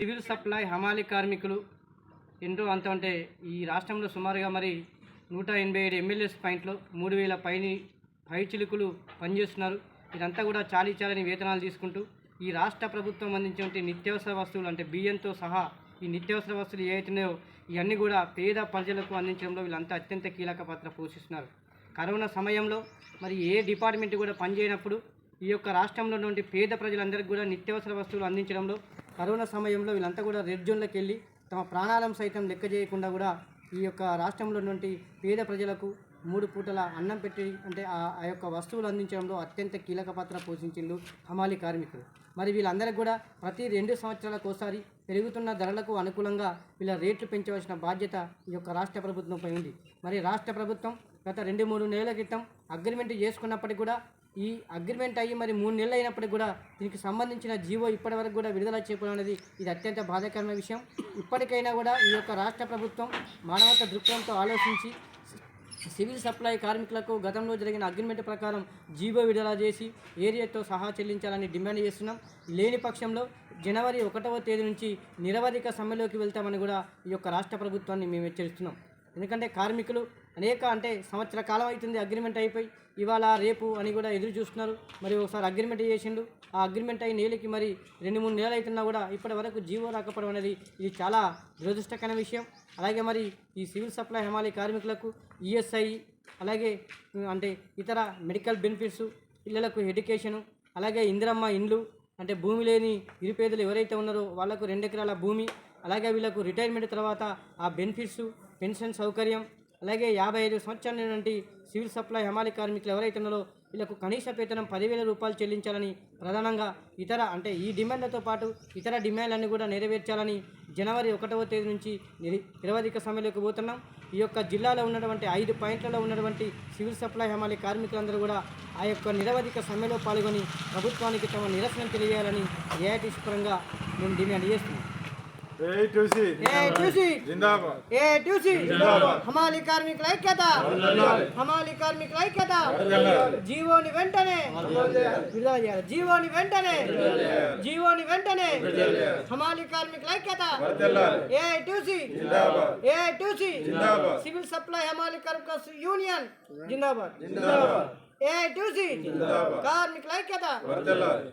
Civil supply హమాలి కార్మికులు ఎంతో అంత అంటే ఈ రాష్ట్రంలో సుమారుగా మరి నూట ఎనభై ఏడు ఎమ్మెల్యేస్ పాయింట్లో మూడు వేల పైని పై చిలుకులు పనిచేస్తున్నారు. ఇదంతా కూడా చాలీ చాలని వేతనాలు తీసుకుంటూ ఈ రాష్ట్ర ప్రభుత్వం అందించే నిత్యావసర వస్తువులు అంటే బియ్యంతో సహా ఈ నిత్యావసర వస్తువులు ఏవైతున్నాయో ఇవన్నీ కూడా పేద ప్రజలకు అందించడంలో వీళ్ళంతా అత్యంత కీలక పాత్ర పోషిస్తున్నారు. కరోనా సమయంలో మరి ఏ డిపార్ట్మెంట్ కూడా పనిచేయనప్పుడు ఈ యొక్క రాష్ట్రంలో ఉన్నటువంటి పేద ప్రజలందరికీ కూడా నిత్యావసర వస్తువులు అందించడంలో కరోనా సమయంలో వీళ్ళంతా కూడా రెడ్ జోన్లకు వెళ్ళి తమ ప్రాణాలను సైతం లెక్క చేయకుండా కూడా ఈ యొక్క రాష్ట్రంలో ఉన్నటువంటి పేద ప్రజలకు మూడు పూటల అన్నం పెట్టి అంటే ఆ ఆ యొక్క వస్తువులు అందించడంలో అత్యంత కీలక పాత్ర పోషించిండు హమాలి కార్మికులు. మరి వీళ్ళందరికీ కూడా ప్రతి రెండు సంవత్సరాలకు ఒకసారి పెరుగుతున్న ధరలకు అనుకూలంగా వీళ్ళ రేట్లు పెంచవలసిన బాధ్యత ఈ యొక్క రాష్ట్ర ప్రభుత్వంపై ఉంది. మరి రాష్ట్ర ప్రభుత్వం గత రెండు మూడు నెలల క్రితం అగ్రిమెంట్ చేసుకున్నప్పటికీ కూడా ఈ అగ్రిమెంట్ అయ్యి మరి మూడు నెలలు అయినప్పటికీ కూడా దీనికి సంబంధించిన జీవో ఇప్పటివరకు కూడా విడుదల చేయకపోవడం అనేది ఇది అత్యంత బాధాకరమైన విషయం. ఇప్పటికైనా కూడా ఈ యొక్క రాష్ట్ర ప్రభుత్వం మానవత దృక్పథంతో ఆలోచించి సివిల్ సప్లై కార్మికులకు గతంలో జరిగిన అగ్రిమెంట్ ప్రకారం జీవో విడుదల చేసి ఏరియాతో సహా చెల్లించాలని డిమాండ్ చేస్తున్నాం. లేని పక్షంలో జనవరి ఒకటవ తేదీ నుంచి నిరవధిక సమ్మెలోకి వెళ్తామని కూడా ఈ యొక్క రాష్ట్ర ప్రభుత్వాన్ని మేము హెచ్చరిస్తున్నాం. ఎందుకంటే కార్మికులు అనేక అంటే సంవత్సర కాలం అవుతుంది అగ్రిమెంట్ అయిపోయి. ఇవాళ రేపు అని కూడా ఎదురు చూస్తున్నారు. మరి ఒకసారి అగ్రిమెంట్ చేసిండు. ఆ అగ్రిమెంట్ అయిన నేలకి మరి రెండు మూడు నెలలు అవుతున్నా కూడా ఇప్పటి వరకు జీవో రాకపోవడం అనేది ఇది చాలా దురదృష్టకరమైన విషయం. అలాగే మరి ఈ సివిల్ సప్లై హమాలి కార్మికులకు ఈఎస్ఐ అలాగే అంటే ఇతర మెడికల్ బెనిఫిట్స్ పిల్లలకు ఎడ్యుకేషను అలాగే ఇందిరమ్మ ఇండ్లు అంటే భూమి లేని నిరుపేదలు ఎవరైతే ఉన్నారో వాళ్ళకు రెండు ఎకరాల భూమి అలాగే వీళ్ళకు రిటైర్మెంట్ తర్వాత ఆ బెనిఫిట్స్ పెన్షన్ సౌకర్యం అలాగే యాభై ఐదు సంవత్సరాల నుండి సివిల్ సప్లై హమాలి కార్మికులు ఎవరైతే ఉన్నారో వీళ్ళకు కనీస వేతనం పదివేల రూపాయలు చెల్లించాలని ప్రధానంగా ఇతర అంటే ఈ డిమాండ్లతో పాటు ఇతర డిమాండ్లన్నీ కూడా నెరవేర్చాలని జనవరి ఒకటవ తేదీ నుంచి నిరవధిక సమయంలోకి పోతున్నాం. ఈ యొక్క జిల్లాలో ఉన్నటువంటి ఐదు పాయింట్లలో ఉన్నటువంటి సివిల్ సప్లై హమాలి కార్మికులందరూ కూడా ఆ యొక్క నిరవధిక సమ్మెలో పాల్గొని ప్రభుత్వానికి తమ నిరసన తెలియాలని ఏఐటీసీ పరంగా మేము డిమాండ్ చేస్తున్నాం. ఏ చూసి ఏ చూసి జిందాబాద్ ఏ ట్యూసి హమాలి కార్మికుల ఐక్యత హమాలి కార్మికుల ఐక్యత జీవోని వెంటనే విడుదల చేయాలి జీవోని వెంటనే జీవోని వెంటనే హమాలి కార్మికుల ఐక్యత ఏ ట్యూసి ఏ ట్యూసి సివిల్ సప్లై హమాలి కార్మిక యూనియన్ జిందాబాద్ ఏ ట్యూసి కార్మికుల ఐక్యత వర్దల్లాలి